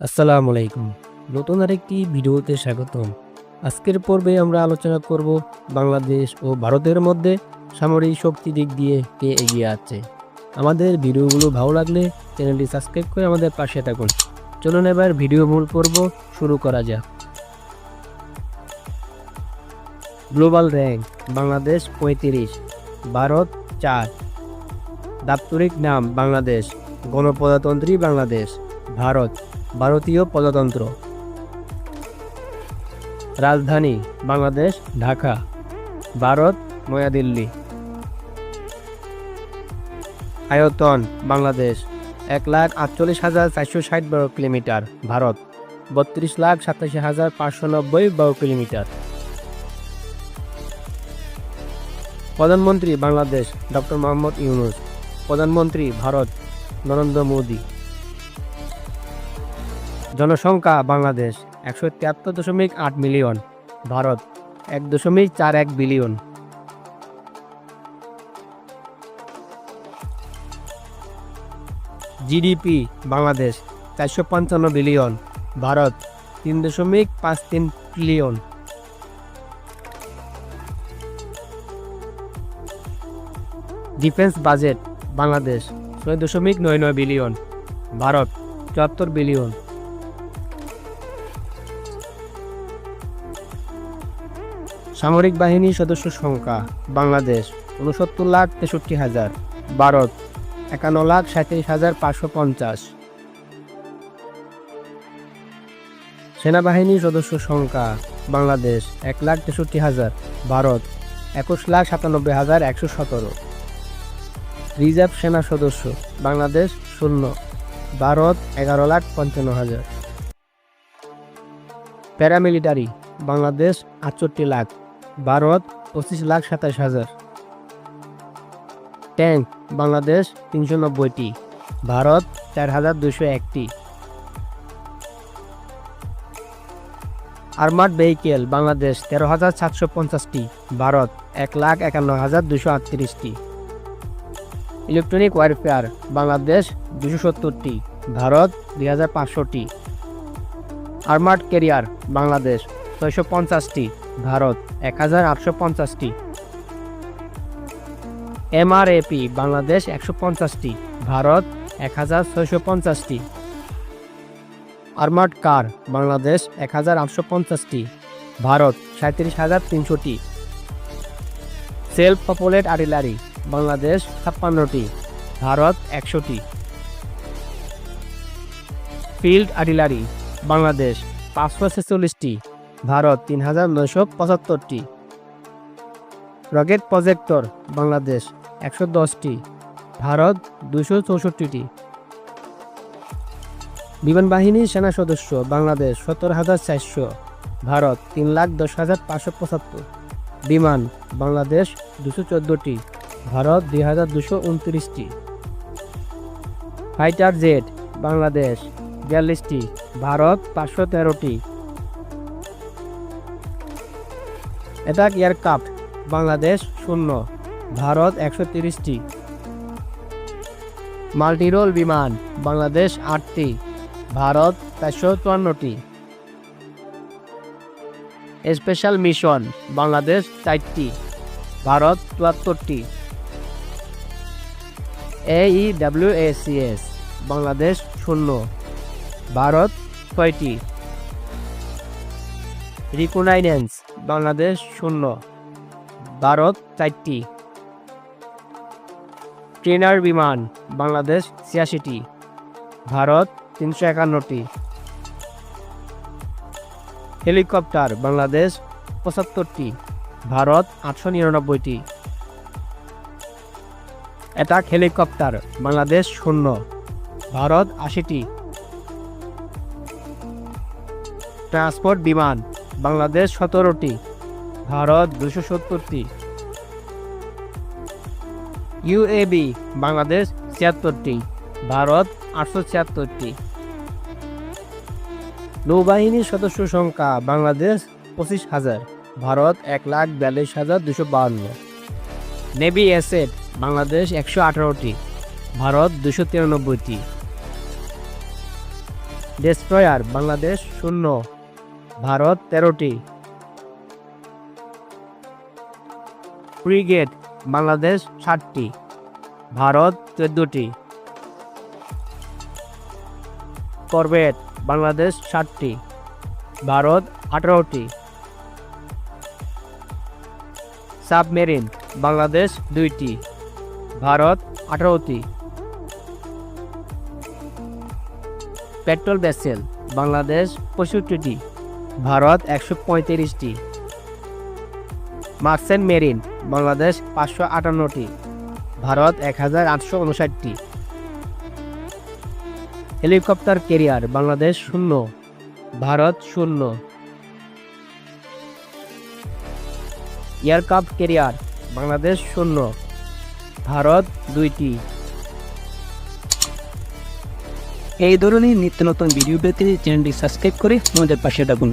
আসসালামু আলাইকুম। নতুন আরেকটি ভিডিওতে স্বাগতম। আজকের পর্বে আমরা আলোচনা করব বাংলাদেশ ও ভারতের মধ্যে সামরিক শক্তি দিক দিয়ে কে এগিয়ে আছে। আমাদের ভিডিওগুলো ভালো লাগলে চ্যানেলটি সাবস্ক্রাইব করে আমাদের পাশে থাকুন। চলুন এবার ভিডিও মূল পর্ব শুরু করা যাক। গ্লোবাল র্যাঙ্ক, বাংলাদেশ পঁয়ত্রিশ, ভারত চার। দাপ্তরিক নাম, বাংলাদেশ। গণপ্রজাতন্ত্রী, বাংলাদেশ। ভারত ভারতীয় প্রজাতন্ত্র। রাজধানী, বাংলাদেশ, ঢাকা। ভারত, নয়াদিল্লি। আয়তন, বাংলাদেশ, এক লাখ আটচল্লিশ হাজার চারশো ষাট বর্গ কিলোমিটার। ভারত, বত্রিশ লাখ সাতাশি হাজার পাঁচশো নব্বই বর্গ কিলোমিটার। প্রধানমন্ত্রী, বাংলাদেশ, ডক্টর মোহাম্মদ ইউনুস। প্রধানমন্ত্রী, ভারত, নরেন্দ্র মোদী। জনসংখ্যা বাংলাদেশ একশো তিয়াত্তর দশমিক আট মিলিয়ন, ভারত এক দশমিক চার এক বিলিয়ন। জিডিপি বাংলাদেশ চারশো পঞ্চান্ন বিলিয়ন, ভারত তিন দশমিক পাঁচ তিন ট্রিলিয়ন ডিফেন্স বাজেট বাংলাদেশ ছয় দশমিক নয় নয় বিলিয়ন, ভারত চুয়াত্তর বিলিয়ন। সামরিক বাহিনীর সদস্য সংখ্যা, বাংলাদেশ উনসত্তর লাখ তেষট্টি হাজার, ভারত, একান্ন লাখ সাঁত্রিশ হাজার পাঁচশো পঞ্চাশ। সেনাবাহিনীর সদস্য সংখ্যা, বাংলাদেশ, এক লাখ তেষট্টি হাজার, ভারত, একুশ লাখ সাতানব্বই হাজার একশো সতেরো। রিজার্ভ সেনা সদস্য, বাংলাদেশ, শূন্য, ভারত, এগারো লাখ পঞ্চান্ন হাজার। প্যারামিলিটারি, বাংলাদেশ, আটষট্টি লাখ। ভারত, পঁচিশ লাখ সাতাশ হাজার। ট্যাঙ্ক বাংলাদেশ, তিনশো নব্বইটি। ভারত, চার হাজার দুশো একটি। আর্মার্ড ভেহিকেল, বাংলাদেশ, তেরো হাজার সাতশো পঞ্চাশটি। ভারত, এক লাখ একান্ন হাজার দুশো আটত্রিশটি। ইলেকট্রনিক ওয়ারফেয়ার, বাংলাদেশ, দুশো সত্তরটি। ভারত, দুই হাজার পাঁচশোটি। আর্মার্ড ক্যারিয়ার, বাংলাদেশ ছয়শো পঞ্চাশটি, ভারত এক হাজার আটশো পঞ্চাশটি। এমআরএপি বাংলাদেশ একশো পঞ্চাশটি, ভারত এক হাজার ছয়শো পঞ্চাশটি। আর্মার্ড কার, বাংলাদেশ এক হাজার আটশো পঞ্চাশটি, ভারত সাঁত্রিশ হাজার তিনশোটি। সেলফ পপুলেট আর্টিলারি, বাংলাদেশ ছাপ্পান্নটি, ভারত একশোটি। ফিল্ড আর্টিলারি, বাংলাদেশ পাঁচশো ছেচল্লিশটি। ভারত তিন হাজার নয়শো পঁচাত্তরটি। রকেট প্রজেক্টর বাংলাদেশ একশো দশটি, ভারত দুশো চৌষট্টিটি। বিমান বাহিনীর সেনা সদস্য বাংলাদেশ সত্তর হাজার চারশো, ভারত তিন লাখ দশ হাজার পাঁচশো পঁচাত্তর। বিমান বাংলাদেশ দুশো চোদ্দোটি, ভারত দুই হাজার দুশো উনত্রিশটি। ফাইটার জেট বাংলাদেশ বিয়াল্লিশটি, ভারত পাঁচশো তেরোটি। অ্যাটাক এয়ারক্রাফট বাংলাদেশ শূন্য, ভারত একশো তিরিশটি। মাল্টিরোল বিমান, বাংলাদেশ আটটি, ভারত চারশো চুয়ান্নটি। স্পেশাল মিশন, বাংলাদেশ চারটি, ভারত চুয়াত্তরটি। এইডাব্লিউএসিএস বাংলাদেশ শূন্য, ভারত ছয়টি। রিকোনাইন্যান্স বাংলাদেশ শূন্য। ভারত চারটি। ট্রেনার বিমান, বাংলাদেশ ছিয়াশিটি। ভারত তিনশো একান্নটি। হেলিকপ্টার, বাংলাদেশ পঁচাত্তরটি। ভারত আটশো নিরানব্বইটি। অ্যাটাক হেলিকপ্টার, বাংলাদেশ শূন্য। ভারত আশিটি। ট্রান্সপোর্ট বিমান বাংলাদেশ সতেরোটি, ভারত দুশো সত্তরটি। ইউএবি বাংলাদেশ ছিয়াত্তরটি, ভারত আটশো ছিয়াত্তরটি। নৌবাহিনীর সদস্য সংখ্যা, বাংলাদেশ পঁচিশ হাজার, ভারত এক লাখ বিয়াল্লিশ হাজার দুশো বাহান্ন। নেভি অ্যাসেট, বাংলাদেশ একশো আঠারোটি, ভারত দুশো তিরানব্বইটি। ডেস্ট্রয়ার, বাংলাদেশ শূন্য। ভারত তেরোটি। ফ্রিগেট বাংলাদেশ ষাটটি। ভারত চোদ্দটি। করবেট বাংলাদেশ ষাটটি। ভারত আঠারোটি। সাবমেরিন, বাংলাদেশ দুইটি। ভারত আঠারোটি। পেট্রোল ভেসেল বাংলাদেশ পঁয়ষট্টিটি। ভারত একশো পঁয়ত্রিশটি। মার্সেন মেরিন, বাংলাদেশ পাঁচশো আটান্নটি। ভারত এক হাজার আটশো উনষাটটি। হেলিকপ্টার কেরিয়ার বাংলাদেশ শূন্য। ভারত শূন্য। এয়ারক্রাফট কেরিয়ার বাংলাদেশ শূন্য। ভারত দুইটি। এই ধরনের নিত্য নতুন ভিডিও পেতে চ্যানেলটি সাবস্ক্রাইব করে আমাদের পাশে থাকুন।